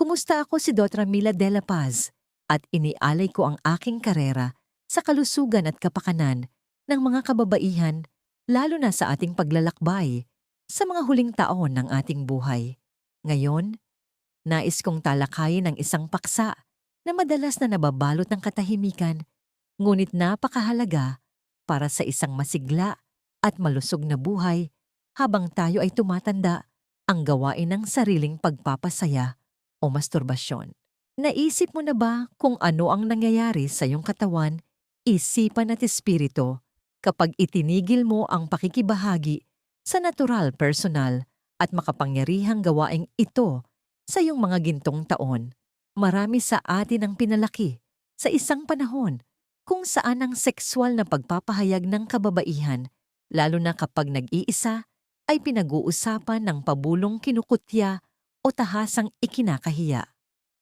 Kumusta ako si Dotra Mila de la Paz at inialay ko ang aking karera sa kalusugan at kapakanan ng mga kababaihan lalo na sa ating paglalakbay sa mga huling taon ng ating buhay. Ngayon, nais kong talakayin ang isang paksa na madalas na nababalot ng katahimikan ngunit napakahalaga para sa isang masigla at malusog na buhay habang tayo ay tumatanda ang gawain ng sariling pagpapasaya o masturbasyon. Naisip mo na ba kung ano ang nangyayari sa iyong katawan, isipan at espiritu kapag itinigil mo ang pakikibahagi sa natural, personal at makapangyarihang gawaing ito sa iyong mga gintong taon? Marami sa atin ang pinalaki sa isang panahon kung saan ang sexual na pagpapahayag ng kababaihan, lalo na kapag nag-iisa, ay pinag-uusapan ng pabulong kinukutya o tahasang ikinakahiya.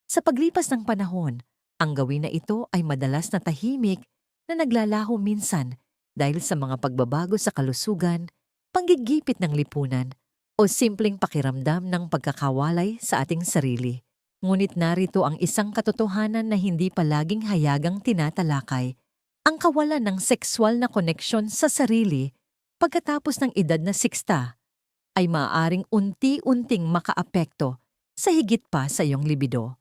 Sa paglipas ng panahon, ang gawin na ito ay madalas na tahimik na naglalaho minsan dahil sa mga pagbabago sa kalusugan, panggigipit ng lipunan, o simpleng pakiramdam ng pagkakawalay sa ating sarili. Ngunit narito ang isang katotohanan na hindi palaging hayagang tinatalakay, ang kawalan ng sexual na koneksyon sa sarili pagkatapos ng edad na 60 ay maaaring unti-unting makaapekto sa higit pa sa iyong libido.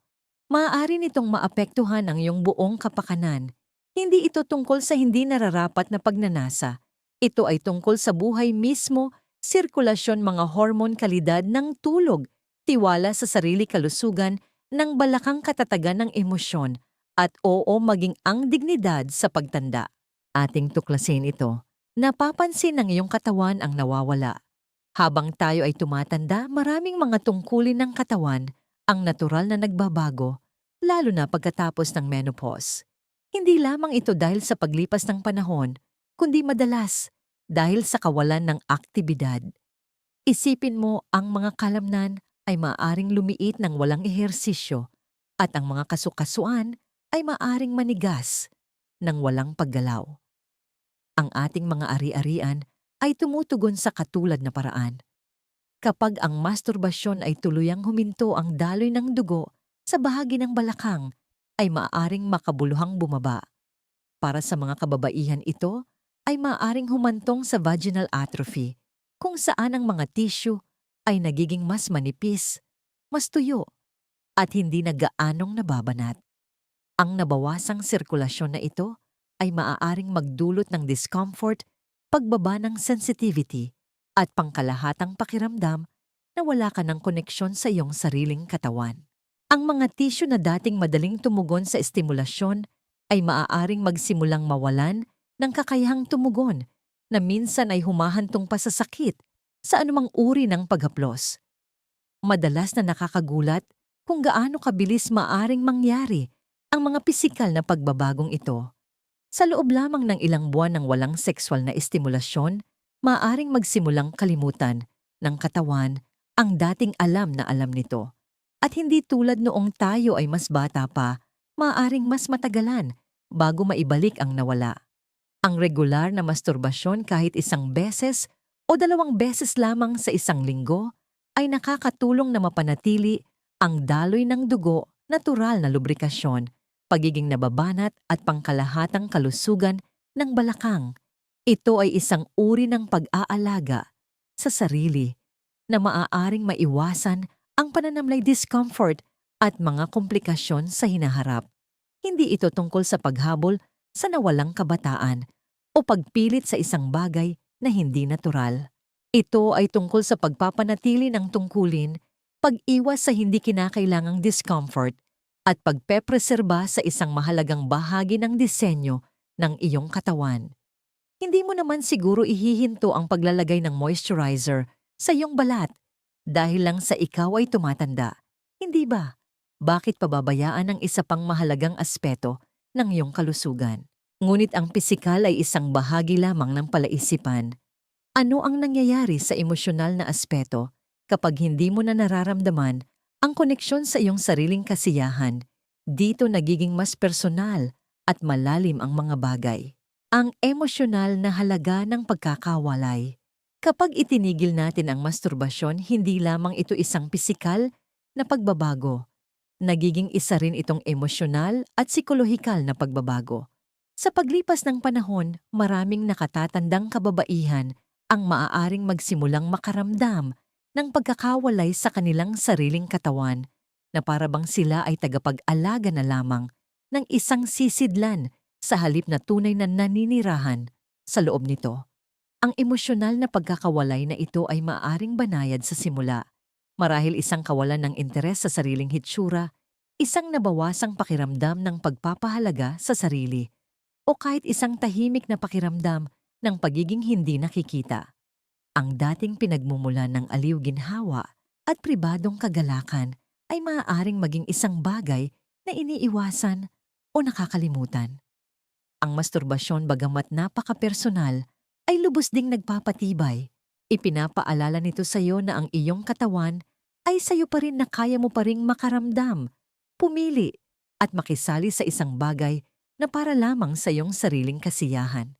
Maaari nitong maapektuhan ang iyong buong kapakanan. Hindi ito tungkol sa hindi nararapat na pagnanasa. Ito ay tungkol sa buhay mismo, sirkulasyon mga hormon kalidad ng tulog, tiwala sa sarili kalusugan, ng balakang katatagan ng emosyon, at oo maging ang dignidad sa pagtanda. Ating tuklasin ito. Napapansin ng iyong katawan ang nawawala. Habang tayo ay tumatanda, maraming mga tungkulin ng katawan ang natural na nagbabago, lalo na pagkatapos ng menopause. Hindi lamang ito dahil sa paglipas ng panahon, kundi madalas dahil sa kawalan ng aktibidad. Isipin mo ang mga kalamnan ay maaring lumiit ng walang ehersisyo at ang mga kasukasuan ay maaring manigas ng walang paggalaw. Ang ating mga ari-arian ay tumutugon sa katulad na paraan. Kapag ang masturbasyon ay tuluyang huminto ang daloy ng dugo sa bahagi ng balakang, ay maaaring makabuluhang bumaba. Para sa mga kababaihan ito, ay maaaring humantong sa vaginal atrophy, kung saan ang mga tissue ay nagiging mas manipis, mas tuyo, at hindi na gaanong nababanat. Ang nabawasang sirkulasyon na ito ay maaaring magdulot ng discomfort pagbaba ng sensitivity at pangkalahatang pakiramdam na wala ka ng koneksyon sa iyong sariling katawan. Ang mga tissue na dating madaling tumugon sa estimulasyon ay maaaring magsimulang mawalan ng kakayahang tumugon na minsan ay humahantong pa sa sakit sa anumang uri ng paghaplos. Madalas na nakakagulat kung gaano kabilis maaring mangyari ang mga pisikal na pagbabagong ito. Sa loob lamang ng ilang buwan ng walang sexual na estimulasyon, maaaring magsimulang kalimutan ng katawan ang dating alam na alam nito. At hindi tulad noong tayo ay mas bata pa, maaaring mas matagalan bago maibalik ang nawala. Ang regular na masturbasyon kahit isang beses o dalawang beses lamang sa isang linggo ay nakakatulong na mapanatili ang daloy ng dugo, natural na lubrikasyon pagiging nababanat at pangkalahatang kalusugan ng balakang. Ito ay isang uri ng pag-aalaga sa sarili na maaaring maiwasan ang pananamlay discomfort at mga komplikasyon sa hinaharap. Hindi ito tungkol sa paghabol sa nawalang kabataan o pagpilit sa isang bagay na hindi natural. Ito ay tungkol sa pagpapanatili ng tungkulin, pag-iwas sa hindi kinakailangang discomfort at pagpepreserba sa isang mahalagang bahagi ng disenyo ng iyong katawan. Hindi mo naman siguro ihihinto ang paglalagay ng moisturizer sa iyong balat dahil lang sa ikaw ay tumatanda. Hindi ba? Bakit pababayaan ang isa pang mahalagang aspeto ng iyong kalusugan? Ngunit ang pisikal ay isang bahagi lamang ng palaisipan. Ano ang nangyayari sa emosyonal na aspeto kapag hindi mo na nararamdaman ang koneksyon sa iyong sariling kasiyahan, dito nagiging mas personal at malalim ang mga bagay. Ang emosyonal na halaga ng pagkakawalay. Kapag itinigil natin ang masturbasyon, hindi lamang ito isang pisikal na pagbabago. Nagiging isa rin itong emosyonal at psikolohikal na pagbabago. Sa paglipas ng panahon, maraming nakatatandang kababaihan ang maaaring magsimulang makaramdam ng pagkakawalay sa kanilang sariling katawan na parabang sila ay tagapag-alaga na lamang ng isang sisidlan sa halip na tunay na naninirahan sa loob nito. Ang emosyonal na pagkakawalay na ito ay maaaring banayad sa simula. Marahil isang kawalan ng interes sa sariling hitsura, isang nabawasang pakiramdam ng pagpapahalaga sa sarili, o kahit isang tahimik na pakiramdam ng pagiging hindi nakikita. Ang dating pinagmumulan ng aliw ginhawa at pribadong kagalakan ay maaaring maging isang bagay na iniiwasan o nakakalimutan. Ang masturbasyon bagamat napaka-personal ay lubos ding nagpapatibay. Ipinapaalala nito sa iyo na ang iyong katawan ay sa iyo pa rin na kaya mo pa ring makaramdam, pumili, at makisali sa isang bagay na para lamang sa iyong sariling kasiyahan.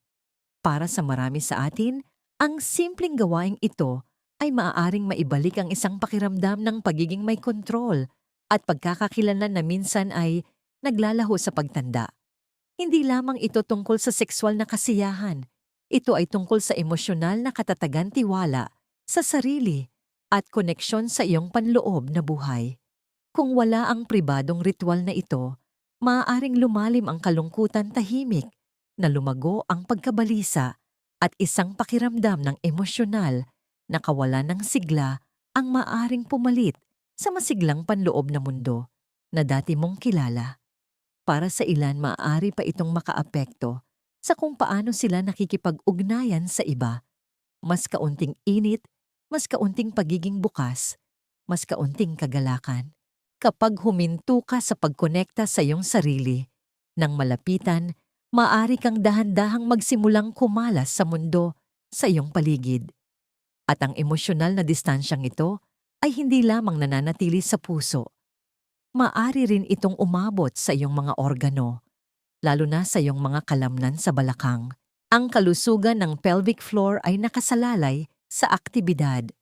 Para sa marami sa atin, ang simpleng gawaing ito ay maaaring maibalik ang isang pakiramdam ng pagiging may kontrol at pagkakakilanlan na minsan ay naglalaho sa pagtanda. Hindi lamang ito tungkol sa sexual na kasiyahan, ito ay tungkol sa emosyonal na katatagan tiwala sa sarili at koneksyon sa iyong panloob na buhay. Kung wala ang pribadong ritual na ito, maaaring lumalim ang kalungkutan tahimik na lumago ang pagkabalisa at isang pakiramdam ng emosyonal na kawalan ng sigla ang maaaring pumalit sa masiglang panloob na mundo na dati mong kilala. Para sa ilan maaari pa itong makaapekto sa kung paano sila nakikipag-ugnayan sa iba. Mas kaunting init, mas kaunting pagiging bukas, mas kaunting kagalakan. Kapag huminto ka sa pagkonekta sa iyong sarili, nang malapitan, maaari kang dahan-dahang magsimulang kumalas sa mundo sa iyong paligid. At ang emosyonal na distansyang ito ay hindi lamang nananatili sa puso. Maari rin itong umabot sa iyong mga organo, lalo na sa iyong mga kalamnan sa balakang. Ang kalusugan ng pelvic floor ay nakasalalay sa aktibidad.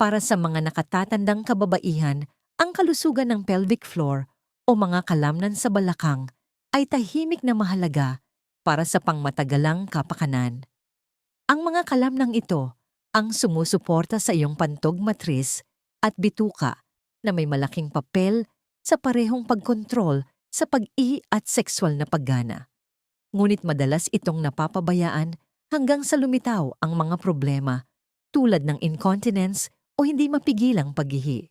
Para sa mga nakatatandang kababaihan, ang kalusugan ng pelvic floor o mga kalamnan sa balakang ay tahimik na mahalaga para sa pangmatagalang kapakanan. Ang mga kalamnang ito ang sumusuporta sa iyong pantog matris at bituka na may malaking papel sa parehong pagkontrol sa pag-i at sexual na paggana. Ngunit madalas itong napapabayaan hanggang sa lumitaw ang mga problema tulad ng incontinence o hindi mapigilang paghihi.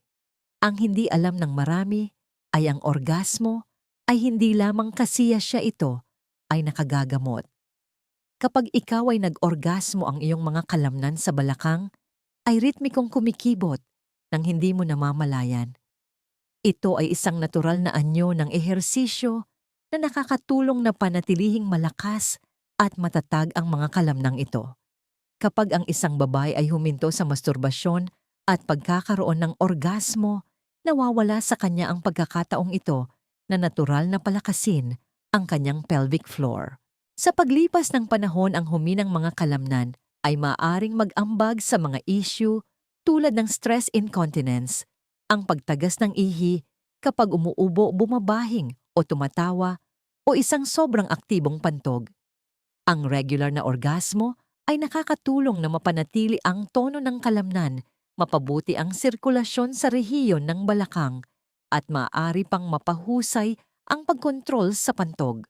Ang hindi alam ng marami ay ang orgasmo ay hindi lamang kasiya siya ito ay nakagagamot. Kapag ikaw ay nag-orgasmo ang iyong mga kalamnan sa balakang, ay ritmikong kumikibot nang hindi mo namamalayan. Ito ay isang natural na anyo ng ehersisyo na nakakatulong na panatilihing malakas at matatag ang mga kalamnang ito. Kapag ang isang babae ay huminto sa masturbasyon at pagkakaroon ng orgasmo, nawawala sa kanya ang pagkakataong ito na natural na palakasin ang kanyang pelvic floor. Sa paglipas ng panahon ang huminang mga kalamnan ay maaring mag-ambag sa mga issue tulad ng stress incontinence, ang pagtagas ng ihi kapag umuubo, bumabahing o tumatawa o isang sobrang aktibong pantog. Ang regular na orgasmo ay nakakatulong na mapanatili ang tono ng kalamnan, mapabuti ang sirkulasyon sa rehiyon ng balakang, at maaari pang mapahusay ang pagkontrol sa pantog.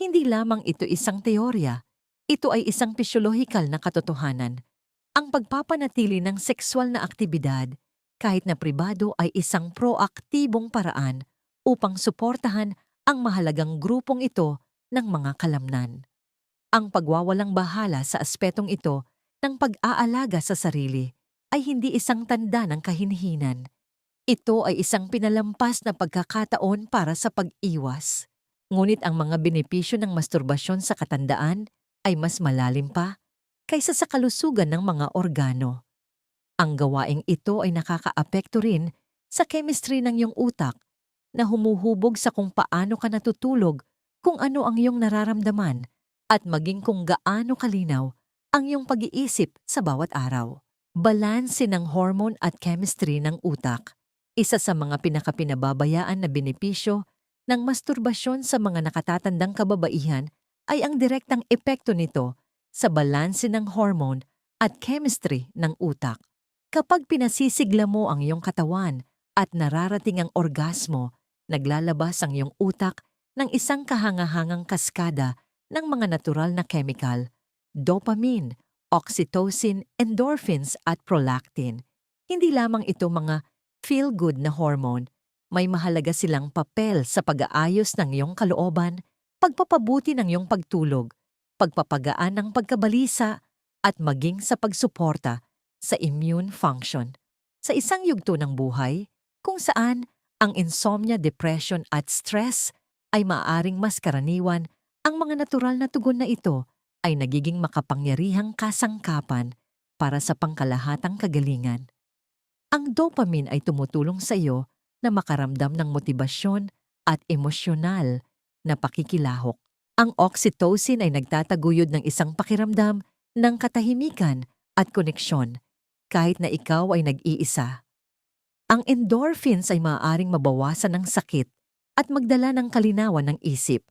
Hindi lamang ito isang teorya, ito ay isang pisyolohikal na katotohanan. Ang pagpapanatili ng sexual na aktibidad kahit na pribado ay isang proaktibong paraan upang suportahan ang mahalagang grupong ito ng mga kalamnan. Ang pagwawalang bahala sa aspetong ito ng pag-aalaga sa sarili ay hindi isang tanda ng kahinhinan. Ito ay isang pinalampas na pagkakataon para sa pag-iwas. Ngunit ang mga benepisyo ng masturbasyon sa katandaan ay mas malalim pa kaysa sa kalusugan ng mga organo. Ang gawaing ito ay nakakaapekto rin sa chemistry ng iyong utak na humuhubog sa kung paano ka natutulog, kung ano ang iyong nararamdaman, at maging kung gaano kalinaw ang iyong pag-iisip sa bawat araw. Balanse ng hormone at chemistry ng utak. Isa sa mga pinakapinababayaan na benepisyo ng masturbasyon sa mga nakatatandang kababaihan ay ang direktang epekto nito sa balanse ng hormone at chemistry ng utak. Kapag pinasisigla mo ang iyong katawan at nararating ang orgasmo, naglalabas ang iyong utak ng isang kahangahangang kaskada ng mga natural na chemical, dopamine, oxytocin, endorphins at prolactin. Hindi lamang ito mga feel-good na hormone, may mahalaga silang papel sa pag-aayos ng iyong kalooban, pagpapabuti ng iyong pagtulog, pagpapagaan ng pagkabalisa, at maging sa pagsuporta sa immune function. Sa isang yugto ng buhay, kung saan ang insomnia, depression at stress ay maaring mas karaniwan, ang mga natural na tugon na ito ay nagiging makapangyarihang kasangkapan para sa pangkalahatang kagalingan. Ang dopamine ay tumutulong sa iyo na makaramdam ng motibasyon at emosyonal na pakikilahok. Ang oxytocin ay nagtataguyod ng isang pakiramdam ng katahimikan at koneksyon kahit na ikaw ay nag-iisa. Ang endorphins ay maaaring mabawasan ng sakit at magdala ng kalinawan ng isip.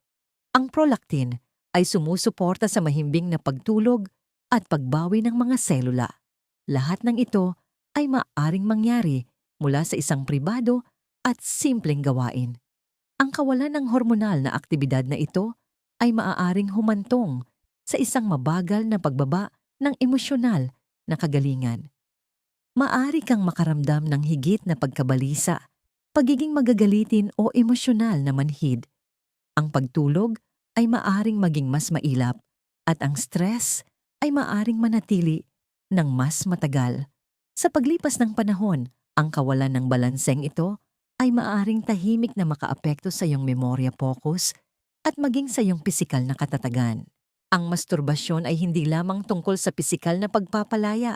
Ang prolactin ay sumusuporta sa mahimbing na pagtulog at pagbawi ng mga selula. Lahat ng ito ay maaaring mangyari mula sa isang pribado at simpleng gawain. Ang kawalan ng hormonal na aktibidad na ito ay maaaring humantong sa isang mabagal na pagbaba ng emosyonal na kagalingan. Maari kang makaramdam ng higit na pagkabalisa, pagiging magagalitin o emosyonal na manhid. Ang pagtulog ay maaring maging mas mailap at ang stress ay maaring manatili ng mas matagal. Sa paglipas ng panahon, ang kawalan ng balanseng ito ay maaring tahimik na makaapekto sa iyong memorya focus at maging sa iyong pisikal na katatagan. Ang masturbasyon ay hindi lamang tungkol sa pisikal na pagpapalaya.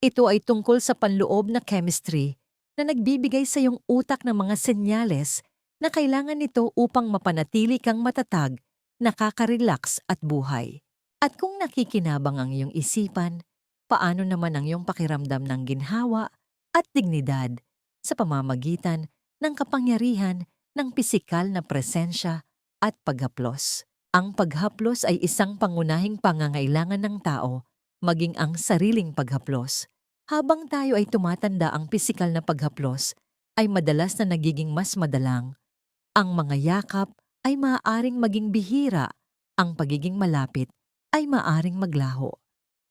Ito ay tungkol sa panloob na chemistry na nagbibigay sa iyong utak ng mga senyales na kailangan nito upang mapanatili kang matatag, nakaka-relax at buhay. At kung nakikinabang ang iyong isipan, paano naman ang iyong pakiramdam ng ginhawa at dignidad sa pamamagitan ng kapangyarihan ng pisikal na presensya at paghaplos. Ang paghaplos ay isang pangunahing pangangailangan ng tao maging ang sariling paghaplos. Habang tayo ay tumatanda ang pisikal na paghaplos, ay madalas na nagiging mas madalang. Ang mga yakap ay maaaring maging bihira, ang pagiging malapit ay maaaring maglaho.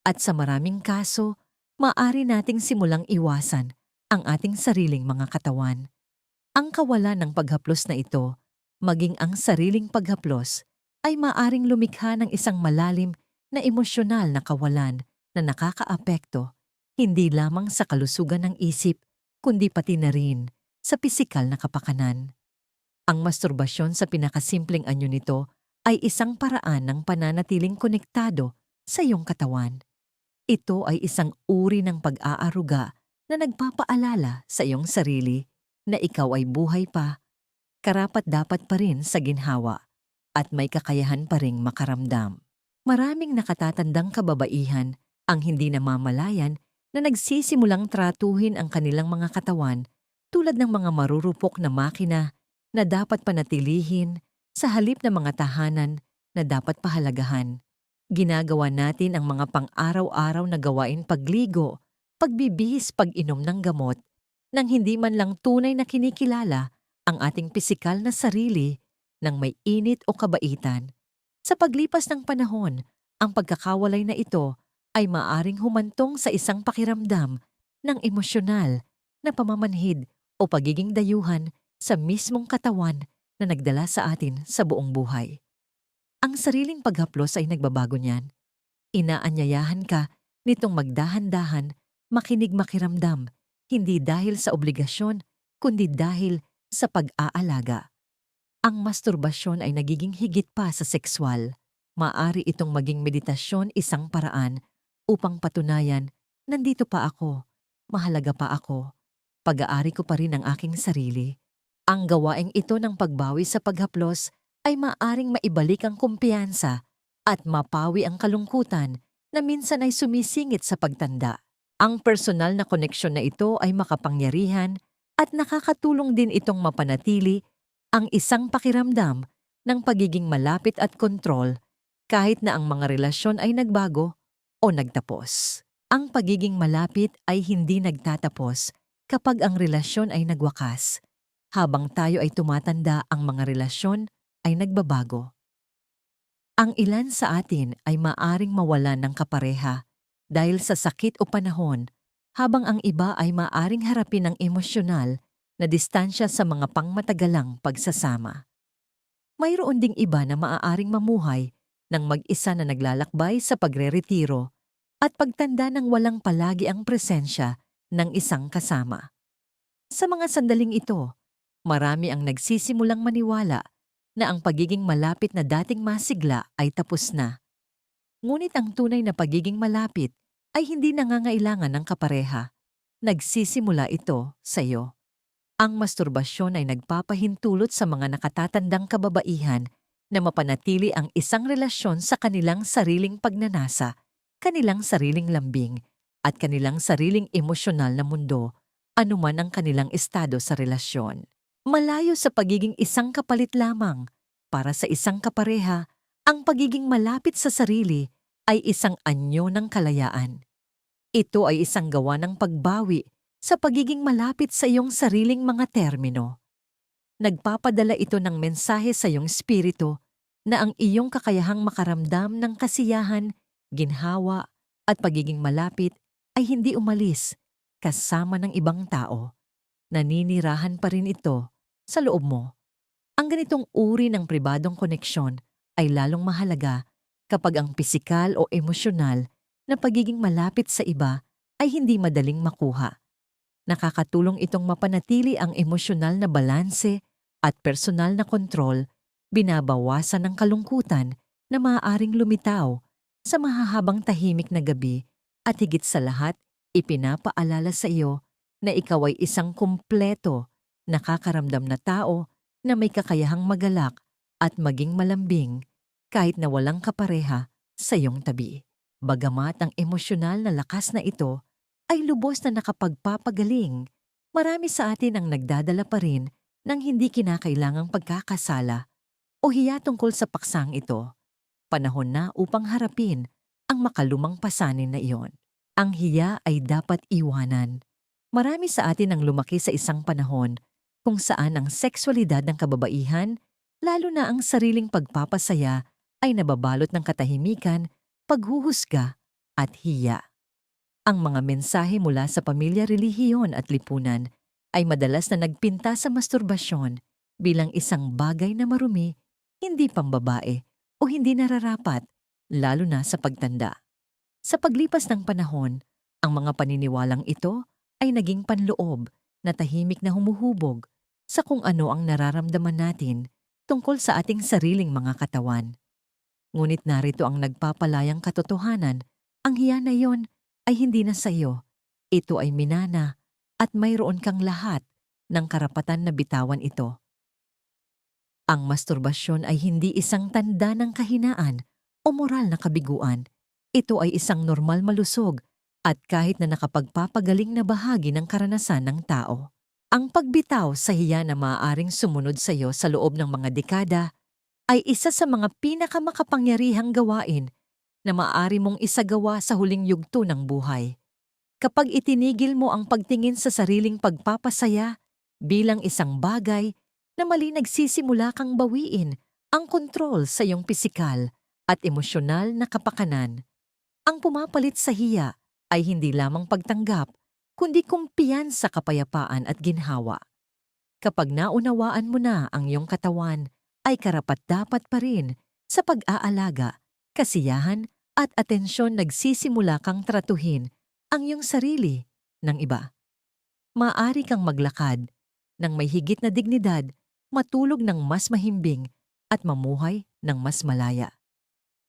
At sa maraming kaso, maaari nating simulang iwasan ang ating sariling mga katawan. Ang kawalan ng paghaplos na ito, maging ang sariling paghaplos, ay maaring lumikha ng isang malalim na emosyonal na kawalan na nakakaapekto hindi lamang sa kalusugan ng isip, kundi pati na rin sa pisikal na kapakanan. Ang masturbasyon sa pinakasimpleng anyo nito ay isang paraan ng pananatiling konektado sa iyong katawan. Ito ay isang uri ng pag-aaruga na nagpapaalala sa iyong sarili na ikaw ay buhay pa, karapat dapat pa rin sa ginhawa, at may kakayahan pa ring makaramdam. Maraming nakatatandang kababaihan ang hindi namamalayan na nagsisimulang tratuhin ang kanilang mga katawan tulad ng mga marurupok na makina na dapat panatilihin sa halip ng mga tahanan na dapat pahalagahan. Ginagawa natin ang mga pang-araw-araw na gawain pagligo, pagbibihis, pag-inom ng gamot, nang hindi man lang tunay na kinikilala ang ating pisikal na sarili ng may init o kabaitan. Sa paglipas ng panahon, ang pagkakawalay na ito ay maaring humantong sa isang pakiramdam ng emosyonal na pamamanhid o pagiging dayuhan sa mismong katawan na nagdala sa atin sa buong buhay. Ang sariling paghaplos ay nagbabago niyan. Inaanyayahan ka nitong magdahan-dahan, makinig makiramdam, hindi dahil sa obligasyon, kundi dahil sa pag-aalaga. Ang masturbasyon ay nagiging higit pa sa sexual. Maari itong maging meditasyon isang paraan upang patunayan, nandito pa ako, mahalaga pa ako, pag-aari ko pa rin ang aking sarili. Ang gawaing ito ng pagbawi sa paghaplos ay maaring maibalik ang kumpiyansa at mapawi ang kalungkutan na minsan ay sumisingit sa pagtanda. Ang personal na koneksyon na ito ay makapangyarihan At nakakatulong din itong mapanatili ang isang pakiramdam ng pagiging malapit at kontrol kahit na ang mga relasyon ay nagbago o nagtapos. Ang pagiging malapit ay hindi nagtatapos kapag ang relasyon ay nagwakas. Habang tayo ay tumatanda, ang mga relasyon ay nagbabago. Ang ilan sa atin ay maaring mawalan ng kapareha dahil sa sakit o panahon, habang ang iba ay maaring harapin ng emosyonal na distansya sa mga pangmatagalang pagsasama. Mayroon ding iba na maaaring mamuhay ng mag-isa na naglalakbay sa pagreretiro at pagtanda ng walang palagi ang presensya ng isang kasama. Sa mga sandaling ito, marami ang nagsisimulang maniwala na ang pagiging malapit na dating masigla ay tapos na. Ngunit ang tunay na pagiging malapit ay hindi nangangailangan ng kapareha. Nagsisimula ito sa iyo. Ang masturbasyon ay nagpapahintulot sa mga nakatatandang kababaihan na mapanatili ang isang relasyon sa kanilang sariling pagnanasa, kanilang sariling lambing, at kanilang sariling emosyonal na mundo, anuman ang kanilang estado sa relasyon. Malayo sa pagiging isang kapalit lamang, para sa isang kapareha, ang pagiging malapit sa sarili ay isang anyo ng kalayaan. Ito ay isang gawa ng pagbawi sa pagiging malapit sa iyong sariling mga termino. Nagpapadala ito ng mensahe sa iyong spirito na ang iyong kakayahang makaramdam ng kasiyahan, ginhawa, at pagiging malapit ay hindi umalis kasama ng ibang tao. Naninirahan pa rin ito sa loob mo. Ang ganitong uri ng pribadong koneksyon ay lalong mahalaga kapag ang pisikal o emosyonal na pagiging malapit sa iba ay hindi madaling makuha. Nakakatulong itong mapanatili ang emosyonal na balanse at personal na kontrol, binabawasan ng kalungkutan na maaaring lumitaw sa mahahabang tahimik na gabi at higit sa lahat, ipinapaalala sa iyo na ikaw ay isang kumpleto nakakaramdam na tao na may kakayahang magalak at maging malambing kahit na walang kapareha sa iyong tabi. Bagamat ang emosyonal na lakas na ito ay lubos na nakapagpapagaling, marami sa atin ang nagdadala pa rin ng hindi kinakailangang pagkakasala o hiya tungkol sa paksang ito. Panahon na upang harapin ang makalumang pasanin na iyon. Ang hiya ay dapat iwanan. Marami sa atin ang lumaki sa isang panahon kung saan ang sexualidad ng kababaihan, lalo na ang sariling pagpapasaya, ay nababalot ng katahimikan, paghuhusga at hiya. Ang mga mensahe mula sa pamilya, relihiyon at lipunan ay madalas na nagpinta sa masturbasyon bilang isang bagay na marumi, hindi pambabae o hindi nararapat, lalo na sa pagtanda. Sa paglipas ng panahon, ang mga paniniwalang ito ay naging panloob na tahimik na humuhubog sa kung ano ang nararamdaman natin tungkol sa ating sariling mga katawan. Ngunit narito ang nagpapalayang katotohanan, ang hiya na iyon ay hindi na sa iyo. Ito ay minana at mayroon kang lahat ng karapatan na bitawan ito. Ang masturbasyon ay hindi isang tanda ng kahinaan o moral na kabiguan. Ito ay isang normal malusog at kahit na nakapagpapagaling na bahagi ng karanasan ng tao. Ang pagbitaw sa hiya na maaaring sumunod sa iyo sa loob ng mga dekada ay isa sa mga pinakamakapangyarihang gawain na maaari mong isagawa sa huling yugto ng buhay. Kapag itinigil mo ang pagtingin sa sariling pagpapasaya bilang isang bagay na mali nagsisimula kang bawiin ang kontrol sa iyong pisikal at emosyonal na kapakanan, ang pumapalit sa hiya ay hindi lamang pagtanggap kundi kumpiyan sa kapayapaan at ginhawa. Kapag naunawaan mo na ang iyong katawan, ay karapat-dapat pa rin sa pag-aalaga, kasiyahan at atensyon nagsisimula kang tratuhin ang iyong sarili ng iba. Maari kang maglakad ng may higit na dignidad, matulog ng mas mahimbing at mamuhay ng mas malaya.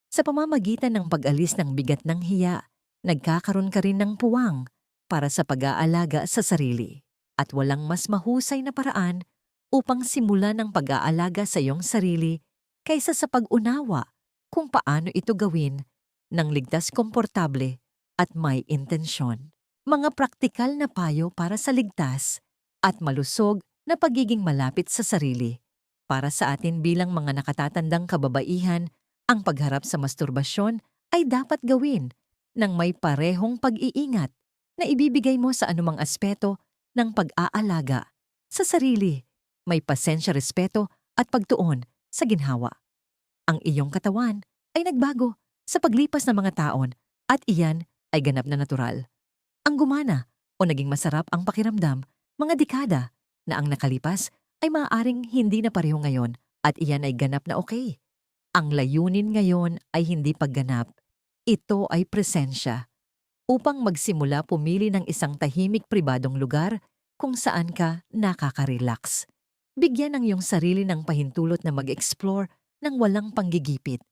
Sa pamamagitan ng pag-alis ng bigat ng hiya, nagkakaroon ka rin ng puwang para sa pag-aalaga sa sarili at walang mas mahusay na paraan upang simulan ang pag-aalaga sa iyong sarili kaysa sa pag-unawa kung paano ito gawin ng ligtas komportable at may intensyon. Mga praktikal na payo para sa ligtas at malusog na pagiging malapit sa sarili. Para sa atin bilang mga nakatatandang kababaihan, ang pagharap sa masturbasyon ay dapat gawin ng may parehong pag-iingat na ibibigay mo sa anumang aspeto ng pag-aalaga sa sarili, may pasensya respeto at pagtuon sa ginhawa. Ang iyong katawan ay nagbago sa paglipas ng mga taon at iyan ay ganap na natural. Ang gumana o naging masarap ang pakiramdam mga dekada na ang nakalipas ay maaaring hindi na pareho ngayon at iyan ay ganap na okay. Ang layunin ngayon ay hindi pagganap. Ito ay presensya. Upang magsimula pumili ng isang tahimik pribadong lugar kung saan ka nakaka-relax. Bigyan ang iyong sarili ng pahintulot na mag-explore ng walang panggigipit.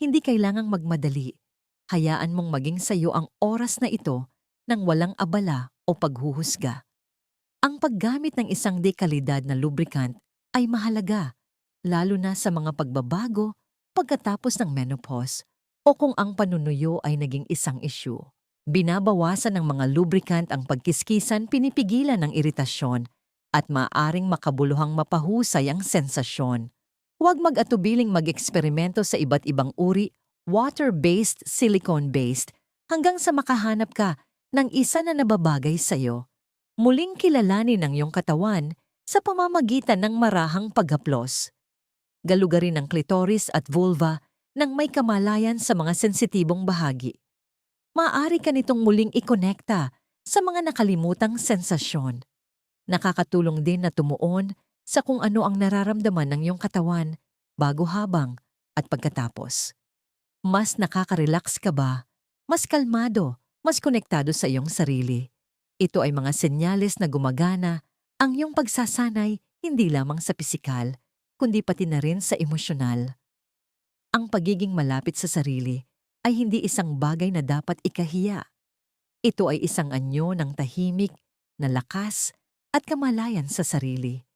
Hindi kailangang magmadali. Hayaan mong maging sa iyo ang oras na ito ng walang abala o paghuhusga. Ang paggamit ng isang dekalidad na lubricant ay mahalaga, lalo na sa mga pagbabago pagkatapos ng menopause o kung ang panunuyo ay naging isang issue. Binabawasan ng mga lubricant ang pagkiskisan, pinipigilan ng iritasyon at maaring makabuluhang mapahusay ang sensasyon. Huwag mag-atubiling mag-eksperimento sa iba't ibang uri, water-based, silicone-based, hanggang sa makahanap ka ng isa na nababagay sa iyo. Muling kilalanin ang iyong katawan sa pamamagitan ng marahang paghaplos. Galugarin ang klitoris at vulva nang may kamalayan sa mga sensitibong bahagi. Maaari ka nitong muling ikonekta sa mga nakalimutang sensasyon. Nakakatulong din na tumuon sa kung ano ang nararamdaman ng iyong katawan bago habang at pagkatapos. Mas nakaka-relax ka ba? Mas kalmado, mas konektado sa iyong sarili. Ito ay mga senyales na gumagana ang iyong pagsasanay hindi lamang sa pisikal, kundi pati na rin sa emosyonal. Ang pagiging malapit sa sarili ay hindi isang bagay na dapat ikahiya. Ito ay isang anyo ng tahimik, na lakas, at kamalayan sa sarili.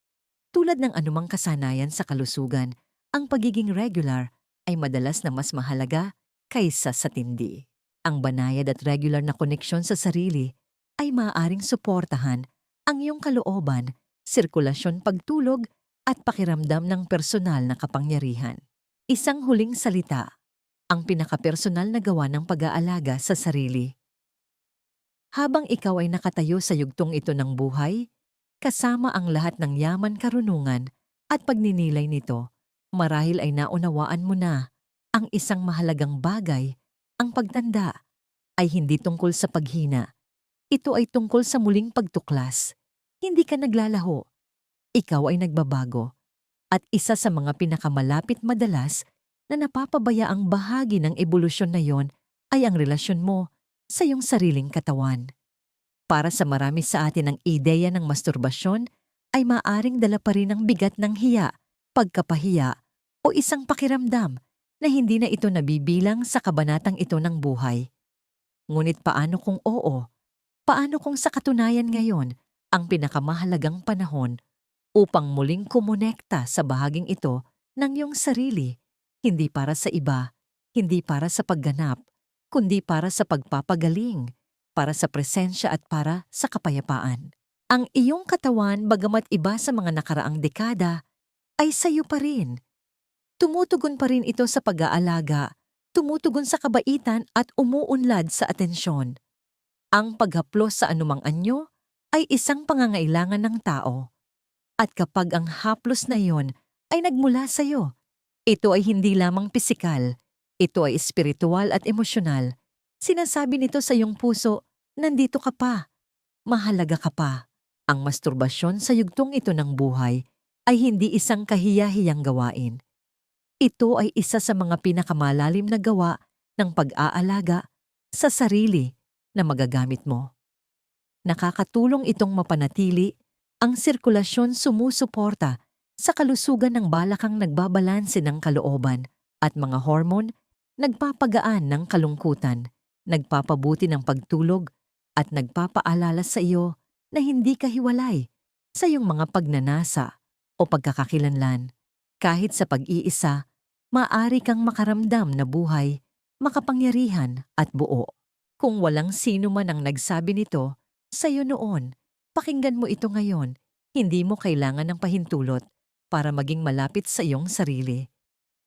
Tulad ng anumang kasanayan sa kalusugan, ang pagiging regular ay madalas na mas mahalaga kaysa sa tindi. Ang banayad at regular na koneksyon sa sarili ay maaaring suportahan ang iyong kalooban, sirkulasyon pagtulog at pakiramdam ng personal na kapangyarihan. Isang huling salita, ang pinakapersonal na gawa ng pag-aalaga sa sarili. Habang ikaw ay nakatayo sa yugtong ito ng buhay, kasama ang lahat ng yaman karunungan at pagninilay nito, marahil ay naunawaan mo na ang isang mahalagang bagay, ang pagtanda, ay hindi tungkol sa paghina. Ito ay tungkol sa muling pagtuklas. Hindi ka naglalaho. Ikaw ay nagbabago. At isa sa mga pinakamalapit madalas na napapabaya ang bahagi ng ebolusyon na yon ay ang relasyon mo sa iyong sariling katawan. Para sa marami sa atin ang ideya ng masturbasyon ay maaring dala pa rin ang bigat ng hiya, pagkapahiya o isang pakiramdam na hindi na ito nabibilang sa kabanatang ito ng buhay. Ngunit paano kung oo? Paano kung sa katunayan ngayon ang pinakamahalagang panahon upang muling kumonekta sa bahaging ito ng iyong sarili hindi para sa iba, hindi para sa pagganap, kundi para sa pagpapagaling, para sa presensya at para sa kapayapaan. Ang iyong katawan, bagamat iba sa mga nakaraang dekada, ay sayo pa rin. Tumutugon pa rin ito sa pag-aalaga, tumutugon sa kabaitan at umuunlad sa atensyon. Ang paghaplos sa anumang anyo ay isang pangangailangan ng tao. At kapag ang haplos na iyon ay nagmula sa iyo, ito ay hindi lamang pisikal, ito ay espiritual at emosyonal. Sinasabi nito sa iyong puso, nandito ka pa, mahalaga ka pa. Ang masturbasyon sa yugtong ito ng buhay ay hindi isang kahiyahiyang gawain. Ito ay isa sa mga pinakamalalim na gawa ng pag-aalaga sa sarili na magagamit mo. Nakakatulong itong mapanatili ang sirkulasyon sumusuporta sa kalusugan ng balakang nagbabalanse ng kalooban at mga hormone, nagpapagaan ng kalungkutan, nagpapabuti ng pagtulog, at nagpapaalala sa iyo na hindi ka hiwalay sa iyong mga pagnanasa o pagkakakilanlan. Kahit sa pag-iisa, maaari kang makaramdam na buhay, makapangyarihan at buo. Kung walang sino man ang nagsabi nito, sa iyo noon, pakinggan mo ito ngayon Hindi mo kailangan ng pahintulot para maging malapit sa iyong sarili.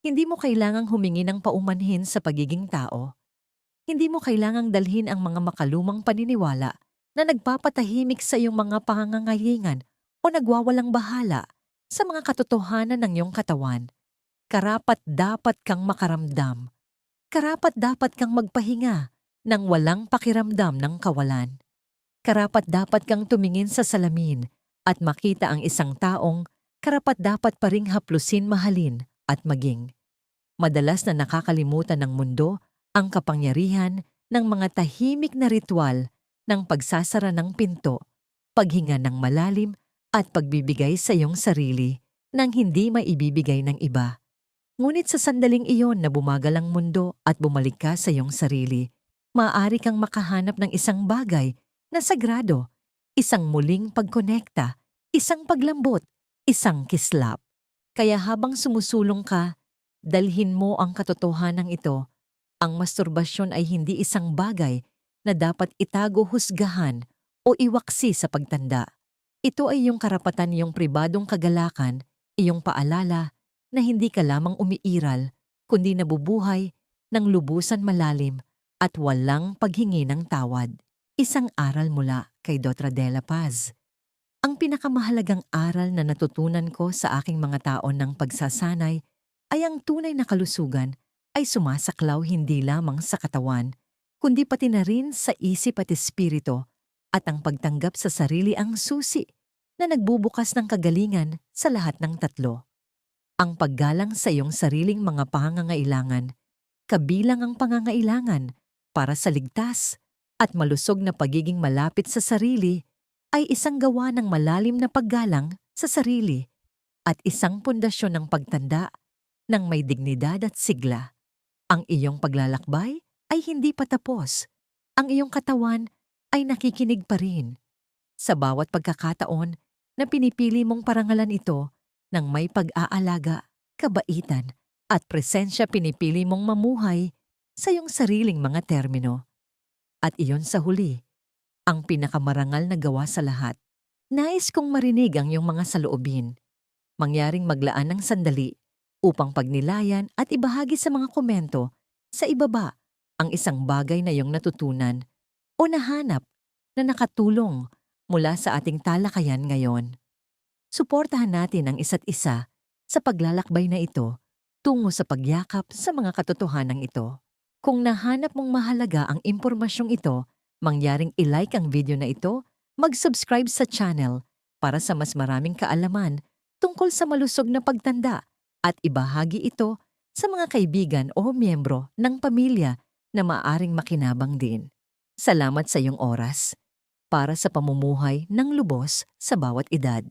Hindi mo kailangang humingi ng paumanhin sa pagiging tao. Hindi mo kailangang dalhin ang mga makalumang paniniwala na nagpapatahimik sa iyong mga pangangailangan o nagwawalang bahala sa mga katotohanan ng iyong katawan. Karapat dapat kang makaramdam. Karapat dapat kang magpahinga ng walang pakiramdam ng kawalan. Karapat dapat kang tumingin sa salamin at makita ang isang taong karapat dapat pa ring haplusin mahalin at maging. Madalas na nakakalimutan ng mundo ang kapangyarihan ng mga tahimik na ritual ng pagsasara ng pinto, paghinga ng malalim at pagbibigay sa iyong sarili nang hindi maibibigay ng iba. Ngunit sa sandaling iyon na bumagal ang mundo at bumalik ka sa iyong sarili, maaari kang makahanap ng isang bagay na sagrado, isang muling pagkonekta, isang paglambot, isang kislap. Kaya habang sumusulong ka, dalhin mo ang katotohanan ito. Ang masturbasyon ay hindi isang bagay na dapat itago husgahan o iwaksi sa pagtanda. Ito ay iyong karapatan iyong pribadong kagalakan, iyong paalala na hindi ka lamang umiiral, kundi nabubuhay ng lubusan malalim at walang paghingi ng tawad. Isang aral mula kay Dotra de la Paz. Ang pinakamahalagang aral na natutunan ko sa aking mga taon ng pagsasanay ay ang tunay na kalusugan ay sumasaklaw hindi lamang sa katawan, kundi pati na rin sa isip at espiritu at ang pagtanggap sa sarili ang susi na nagbubukas ng kagalingan sa lahat ng tatlo. Ang paggalang sa iyong sariling mga pangangailangan, kabilang ang pangangailangan para sa ligtas at malusog na pagiging malapit sa sarili ay isang gawa ng malalim na paggalang sa sarili at isang pundasyon ng pagtanda ng may dignidad at sigla. Ang iyong paglalakbay ay hindi patapos. Ang iyong katawan ay nakikinig pa rin. Sa bawat pagkakataon na pinipili mong parangalan ito ng may pag-aalaga, kabaitan at presensya pinipili mong mamuhay sa iyong sariling mga termino. At iyon sa huli, ang pinakamarangal na gawa sa lahat. Nais kong marinig ang iyong mga saloobin. Mangyaring maglaan ng sandali upang pagnilayan at ibahagi sa mga komento sa ibaba ang isang bagay na iyong natutunan o nahanap na nakatulong mula sa ating talakayan ngayon. Suportahan natin ang isa't isa sa paglalakbay na ito tungo sa pagyakap sa mga katotohanan ito. Kung nahanap mong mahalaga ang impormasyong ito, mangyaring ilike ang video na ito, mag-subscribe sa channel para sa mas maraming kaalaman tungkol sa malusog na pagtanda at ibahagi ito sa mga kaibigan o miyembro ng pamilya na maaring makinabang din. Salamat sa iyong oras para sa pamumuhay ng lubos sa bawat edad.